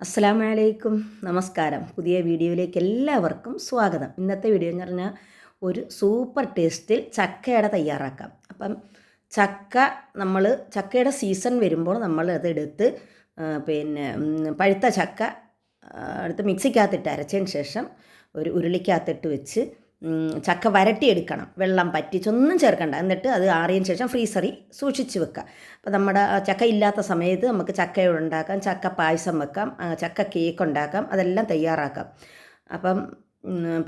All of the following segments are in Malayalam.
അസ്സാം വലൈക്കും നമസ്കാരം. പുതിയ വീഡിയോയിലേക്ക് എല്ലാവർക്കും സ്വാഗതം. ഇന്നത്തെ വീഡിയോ എന്ന് പറഞ്ഞാൽ ഒരു സൂപ്പർ ടേസ്റ്റിൽ ചക്കയുടെ തയ്യാറാക്കാം. അപ്പം ചക്ക നമ്മൾ ചക്കയുടെ സീസൺ വരുമ്പോൾ നമ്മൾ അതെടുത്ത് പിന്നെ പഴുത്ത ചക്ക എടുത്ത് മിക്സിക്കകത്തിട്ട് അരച്ചതിന് ശേഷം ഒരു ഉരുളിക്കകത്തിട്ട് വെച്ച് ചക്ക വരട്ടിയെടുക്കണം. വെള്ളം പറ്റിച്ചൊന്നും ചേർക്കണ്ട. എന്നിട്ട് അത് ആറിയതിന് ശേഷം ഫ്രീസറിൽ സൂക്ഷിച്ച് വെക്കുക. അപ്പോൾ നമ്മുടെ ചക്ക ഇല്ലാത്ത സമയത്ത് നമുക്ക് ചക്ക ഉണ്ടാക്കാം. ചക്ക പായസം വെക്കാം. ചക്ക കേക്ക് ഉണ്ടാക്കാം. അതെല്ലാം തയ്യാറാക്കാം. അപ്പം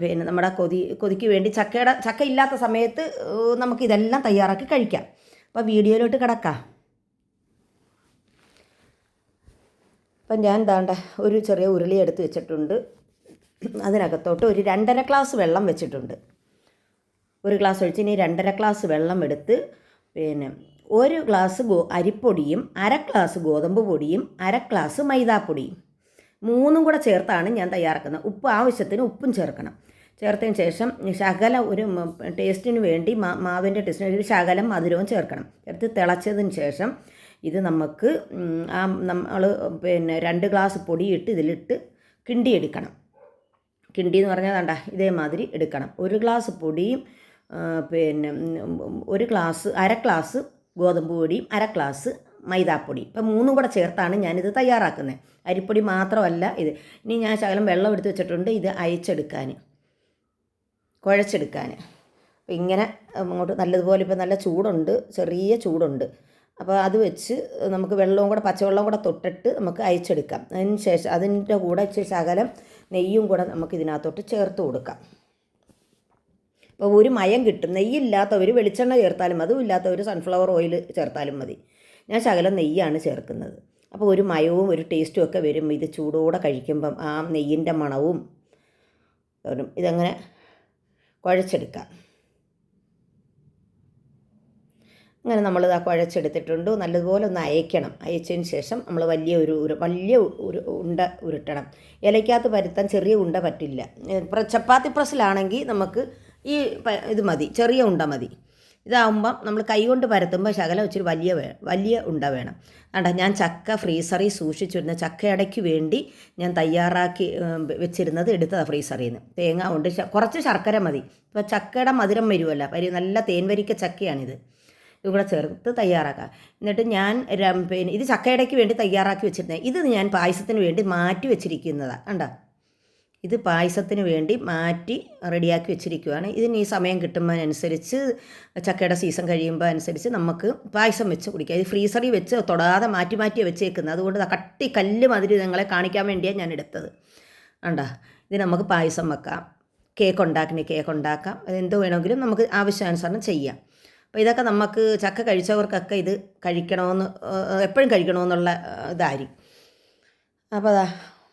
പിന്നെ നമ്മുടെ കൊതി കൊതിക്ക് വേണ്ടി ചക്കയുടെ ചക്ക ഇല്ലാത്ത സമയത്ത് നമുക്ക് ഇതെല്ലാം തയ്യാറാക്കി കഴിക്കാം. അപ്പോൾ വീഡിയോയിലോട്ട് കിടക്കാം. അപ്പം ഞാൻ എന്താണ്ട ഒരു ചെറിയ ഉരുളി എടുത്ത് വെച്ചിട്ടുണ്ട്. അതിനകത്തോട്ട് ഒരു രണ്ടര ഗ്ലാസ് വെള്ളം വെച്ചിട്ടുണ്ട്. ഒരു ഗ്ലാസ് ഒഴിച്ച് ഇനി രണ്ടര ഗ്ലാസ് വെള്ളം എടുത്ത് പിന്നെ ഒരു ഗ്ലാസ് ഗോ അരിപ്പൊടിയും അര ഗ്ലാസ് ഗോതമ്പ് പൊടിയും അര ഗ്ലാസ് മൈദാപ്പൊടിയും. മൂന്നും കൂടെ ചേർത്താണ് ഞാൻ തയ്യാറാക്കുന്നത്. ഉപ്പ് ആവശ്യത്തിന് ഉപ്പും ചേർക്കണം. ചേർത്തതിന് ശേഷം ശകല ഒരു ടേസ്റ്റിന് വേണ്ടി മാ മാവിന്റെ ടേസ്റ്റിന് ഒരു ശകലം മധുരവും ചേർക്കണം. ചേർത്ത് തിളച്ചതിന് ശേഷം ഇത് നമുക്ക് ആ നമ്മൾ പിന്നെ രണ്ട് ഗ്ലാസ് പൊടിയിട്ട് ഇതിലിട്ട് കിണ്ടിയെടുക്കണം. കിണ്ടി എന്ന് പറഞ്ഞാൽ വേണ്ട ഇതേമാതിരി എടുക്കണം. ഒരു ഗ്ലാസ് പൊടിയും പിന്നെ ഒരു ഗ്ലാസ് അര ഗ്ലാസ് ഗോതമ്പ് പൊടിയും അര ഗ്ലാസ് മൈദാപ്പൊടി. ഇപ്പം മൂന്നും കൂടെ ചേർത്താണ് ഞാനിത് തയ്യാറാക്കുന്നത് അരിപ്പൊടി മാത്രമല്ല ഇത്. ഇനി ഞാൻ ശകലം വെള്ളം എടുത്ത് വെച്ചിട്ടുണ്ട് ഇത് അയച്ചെടുക്കാൻ കുഴച്ചെടുക്കാൻ ഇങ്ങനെ അങ്ങോട്ട് നല്ലതുപോലെ ഇപ്പം നല്ല ചൂടുണ്ട്. ചെറിയ ചൂടുണ്ട്. അപ്പോൾ അത് വെച്ച് നമുക്ക് വെള്ളവും കൂടെ പച്ചവെള്ളവും കൂടെ തൊട്ടിട്ട് നമുക്ക് അയച്ചെടുക്കാം. അതിന് ശേഷം അതിന്റെ കൂടെ ശകലം നെയ്യും കൂടെ നമുക്ക് ഇതിനകത്തോട്ട് ചേർത്ത് കൊടുക്കാം. അപ്പോൾ ഒരു മയം കിട്ടും. നെയ്യില്ലാത്തവർ വെളിച്ചെണ്ണ ചേർത്താലും അതും ഇല്ലാത്തവർ സൺഫ്ലവർ ഓയിൽ ചേർത്താലും മതി. ഞാൻ ശകലം നെയ്യാണ് ചേർക്കുന്നത്. അപ്പോൾ ഒരു മയവും ഒരു ടേസ്റ്റും ഒക്കെ വരും ഇത് ചൂടോടെ കഴിക്കുമ്പം ആ നെയ്യിന്റെ മണവും ഇതങ്ങനെ കുഴച്ചെടുക്കാം. അങ്ങനെ നമ്മൾ ആ കുഴച്ചെടുത്തിട്ടുണ്ട്. നല്ലതുപോലെ ഒന്ന് അയക്കണം. അയച്ചതിന് ശേഷം നമ്മൾ വലിയ ഒരു വലിയ ഒരു ഉണ്ട ഉരുട്ടണം. ഇലയ്ക്കകത്ത് പരുത്താൻ ചെറിയ ഉണ്ട പറ്റില്ല. ചപ്പാത്തി പ്രസ്സിലാണെങ്കിൽ നമുക്ക് ഈ ഇത് മതി. ചെറിയ ഉണ്ട മതി. ഇതാവുമ്പം നമ്മൾ കൈ കൊണ്ട് പരത്തുമ്പോൾ ശകലം ഇച്ചിരി വലിയ വേ വലിയ ഉണ്ട വേണം. അണ്ട ഞാൻ ചക്ക ഫ്രീസറിൽ സൂക്ഷിച്ചിരുന്ന ചക്കയടയ്ക്ക് വേണ്ടി ഞാൻ തയ്യാറാക്കി വെച്ചിരുന്നത് എടുത്തതാണ് ഫ്രീസറിൽ നിന്ന് തേങ്ങ കൊണ്ട് കുറച്ച് ശർക്കര മതി. ഇപ്പോൾ ചക്കയുടെ മധുരം വരുമല്ലോ വരി നല്ല തേൻവരിക്ക ചക്കയാണിത്. ഇതും കൂടെ ചേർത്ത് തയ്യാറാക്കുക. എന്നിട്ട് ഞാൻ പിന്നെ ഇത് ചക്കയടയ്ക്ക് വേണ്ടി തയ്യാറാക്കി വെച്ചിരുന്നത് ഇത് ഞാൻ പായസത്തിന് വേണ്ടി മാറ്റി വെച്ചിരിക്കുന്നതാണ് കണ്ടോ? ഇത് പായസത്തിന് വേണ്ടി മാറ്റി റെഡിയാക്കി വെച്ചിരിക്കുകയാണ് ഇതിന് ഈ സമയം കിട്ടുമ്പോഴനുസരിച്ച് ചക്കയുടെ സീസൺ കഴിയുമ്പോൾ അനുസരിച്ച് നമുക്ക് പായസം വെച്ച് കുടിക്കാം. ഇത് ഫ്രീസറിൽ വെച്ച് തൊടാതെ മാറ്റി മാറ്റി വെച്ചേക്കുന്നത്. അതുകൊണ്ട് കട്ടി കല്ല് മാതിരി നിങ്ങളെ കാണിക്കാൻ വേണ്ടിയാണ് ഞാൻ എടുത്തത്. കണ്ടോ? ഇത് നമുക്ക് പായസം വെക്കാം. കേക്ക് ഉണ്ടാക്കണേ കേക്ക് ഉണ്ടാക്കാം. എന്ത് വേണമെങ്കിലും നമുക്ക് ആവശ്യാനുസരണം ചെയ്യാം. അപ്പോൾ ഇതൊക്കെ നമുക്ക് ചക്ക കഴിച്ചവർക്കൊക്കെ ഇത് കഴിക്കണമെന്ന് എപ്പോഴും കഴിക്കണമെന്നുള്ള ഇതായിരിക്കും. അപ്പോൾ അതാ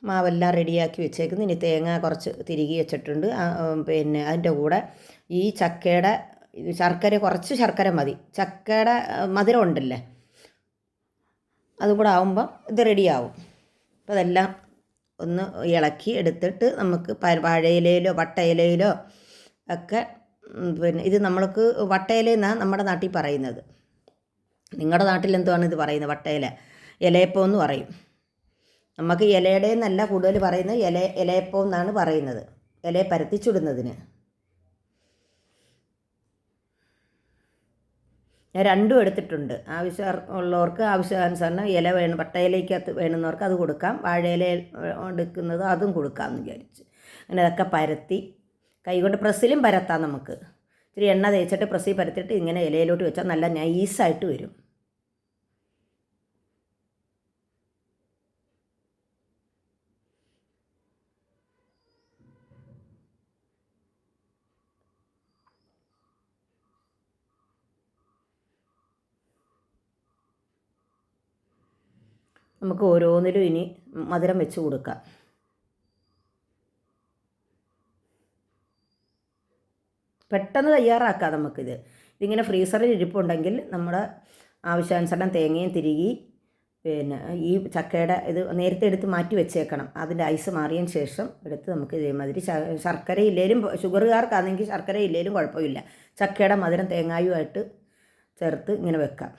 മാവെല്ലാം റെഡിയാക്കി വെച്ചേക്കുന്നു. ഇനി തേങ്ങ കുറച്ച് തിരികെ വെച്ചിട്ടുണ്ട്. പിന്നെ അതിന്റെ കൂടെ ഈ ചക്കയുടെ ശർക്കര കുറച്ച് ശർക്കര മതി. ചക്കയുടെ മധുരം ഉണ്ടല്ലേ? അതും കൂടെ ആവുമ്പം ഇത് റെഡിയാവും. അപ്പോൾ അതെല്ലാം ഒന്ന് ഇളക്കി എടുത്തിട്ട് നമുക്ക് പഴയിലയിലോ വട്ടയിലയിലോ ഒക്കെ പിന്നെ ഇത് നമ്മൾക്ക് വട്ടയില എന്നാണ് നമ്മുടെ നാട്ടിൽ പറയുന്നത്. നിങ്ങളുടെ നാട്ടിൽ എന്തുവാണ് ഇത് പറയുന്നത് വട്ടയില? ഇലയപ്പം എന്ന് പറയും. നമുക്ക് ഇലയുടെ എന്നല്ല കൂടുതൽ പറയുന്നത് ഇല ഇലയപ്പം എന്നാണ് പറയുന്നത്. ഇലയെ പരത്തിച്ചുടുന്നതിന്. ഞാൻ രണ്ടും എടുത്തിട്ടുണ്ട്. ആവശ്യം ഉള്ളവർക്ക് ആവശ്യാനുസരണം ഇല വേണം വട്ടയിലേക്കകത്ത് വേണമെന്നവർക്ക് അത് കൊടുക്കാം. വാഴയില എടുക്കുന്നത് അതും കൊടുക്കാമെന്ന് വിചാരിച്ച്. അങ്ങനെ അതൊക്കെ പരത്തി കൈകൊണ്ട് പ്രസ്സിലും പരത്താം നമുക്ക്. ഇത്തിരി എണ്ണ തേച്ചിട്ട് പ്രസ്സിൽ പരത്തിയിട്ട് ഇങ്ങനെ ഇലയിലോട്ട് വെച്ചാൽ നല്ല നൈസായിട്ട് വരും. നമുക്ക് ഓരോന്നിലും ഇനി മധുരം വെച്ച് കൊടുക്കാം. പെട്ടെന്ന് തയ്യാറാക്കാം നമുക്കിത്. ഇതിങ്ങനെ ഫ്രീസറിൽ ഇരിപ്പുണ്ടെങ്കിൽ നമ്മുടെ ആവശ്യാനുസരണം തേങ്ങയും തിരികി പിന്നെ ഈ ചക്കയുടെ ഇത് നേരത്തെ എടുത്ത് മാറ്റി വെച്ചേക്കണം. അതിന്റെ ഐസ് മാറിയതിന് ശേഷം എടുത്ത് നമുക്ക് ഇതേമാതിരി ശർക്കര ഇല്ലേലും ഷുഗറുകാർക്കാണെങ്കിൽ ശർക്കര ഇല്ലേലും കുഴപ്പമില്ല. ചക്കയുടെ മധുരം തേങ്ങായുമായിട്ട് ചേർത്ത് ഇങ്ങനെ വെക്കാം.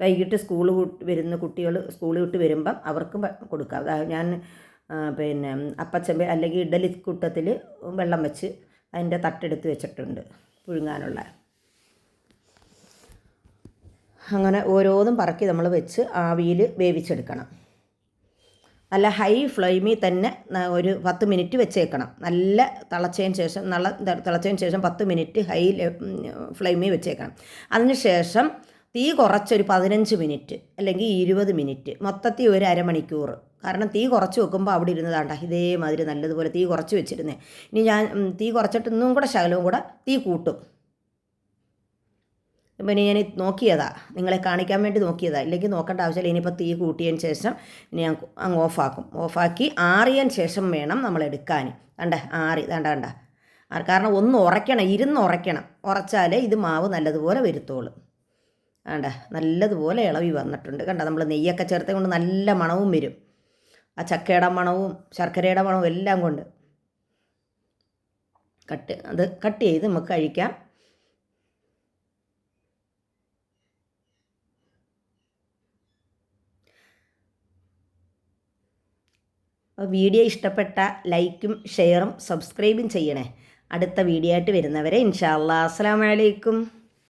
വൈകിട്ട് സ്കൂൾ വരുന്ന കുട്ടികൾ സ്കൂളിൽ വിട്ട് വരുമ്പം അവർക്കും കൊടുക്കാം. ഞാൻ പിന്നെ അപ്പച്ചമ്പ അല്ലെങ്കിൽ ഇഡലി കൂട്ടത്തിൽ വെള്ളം വെച്ച് അതിന്റെ തട്ടെടുത്ത് വെച്ചിട്ടുണ്ട് പുഴുങ്ങാനുള്ള. അങ്ങനെ ഓരോന്നും പറക്കി നമ്മൾ വെച്ച് ആവിയിൽ വേവിച്ചെടുക്കണം. നല്ല ഹൈ ഫ്ലെയിമിൽ തന്നെ ഒരു പത്ത് മിനിറ്റ് വെച്ചേക്കണം. നല്ല തിളച്ചതിന് ശേഷം നല്ല തിളച്ചതിന് ശേഷം പത്ത് മിനിറ്റ് ഹൈ ഫ്ലെയിമിൽ വെച്ചേക്കണം. അതിന് ശേഷം തീ കുറച്ചൊരു പതിനഞ്ച് മിനിറ്റ് അല്ലെങ്കിൽ ഇരുപത് മിനിറ്റ് മൊത്തത്തിൽ ഒരു അരമണിക്കൂർ. കാരണം തീ കുറച്ച് വെക്കുമ്പോൾ അവിടെ ഇരുന്നതാണ്ട. ഇതേമാതിരി നല്ലതുപോലെ തീ കുറച്ച് വെച്ചിരുന്നേ. ഇനി ഞാൻ തീ കുറച്ചിട്ട് ഇന്നും കൂടെ ശകലവും കൂടെ തീ കൂട്ടും. പിന്നെ ഞാൻ നോക്കിയതാ. നിങ്ങളെ കാണിക്കാൻ വേണ്ടി നോക്കിയതാ. ഇല്ലെങ്കിൽ നോക്കേണ്ട ആവശ്യമില്ല. ഇനിയിപ്പോൾ തീ കൂട്ടിയതിന് ശേഷം ഇനി ഞാൻ അങ്ങ് ഓഫാക്കും. ഓഫാക്കി ആറിയതിന് ശേഷം വേണം നമ്മൾ എടുക്കാൻ കണ്ടേ? ആറി. വേണ്ട കണ്ട? കാരണം ഒന്ന് ഉറയ്ക്കണം. ഇരുന്ന് ഉറയ്ക്കണം. ഉറച്ചാലേ ഇത് മാവ് നല്ലതുപോലെ വരുത്തോളൂ വേണ്ട നല്ലതുപോലെ ഇളവി വന്നിട്ടുണ്ട്. കണ്ട? നമ്മൾ നെയ്യൊക്കെ ചേർത്ത് കൊണ്ട് നല്ല മണവും വരും. ആ ചക്കയുടെ മണവും ശർക്കരയുടെ മണവും എല്ലാം കൊണ്ട്. കട്ട് അത് കട്ട് ചെയ്ത് നമുക്ക് കഴിക്കാം വീഡിയോ ഇഷ്ടപ്പെട്ട ലൈക്കും ഷെയറും സബ്സ്ക്രൈബും ചെയ്യണേ. അടുത്ത വീഡിയോ ആയിട്ട് വരുന്നവരെ ഇൻഷാ അസ്സാം വലൈക്കും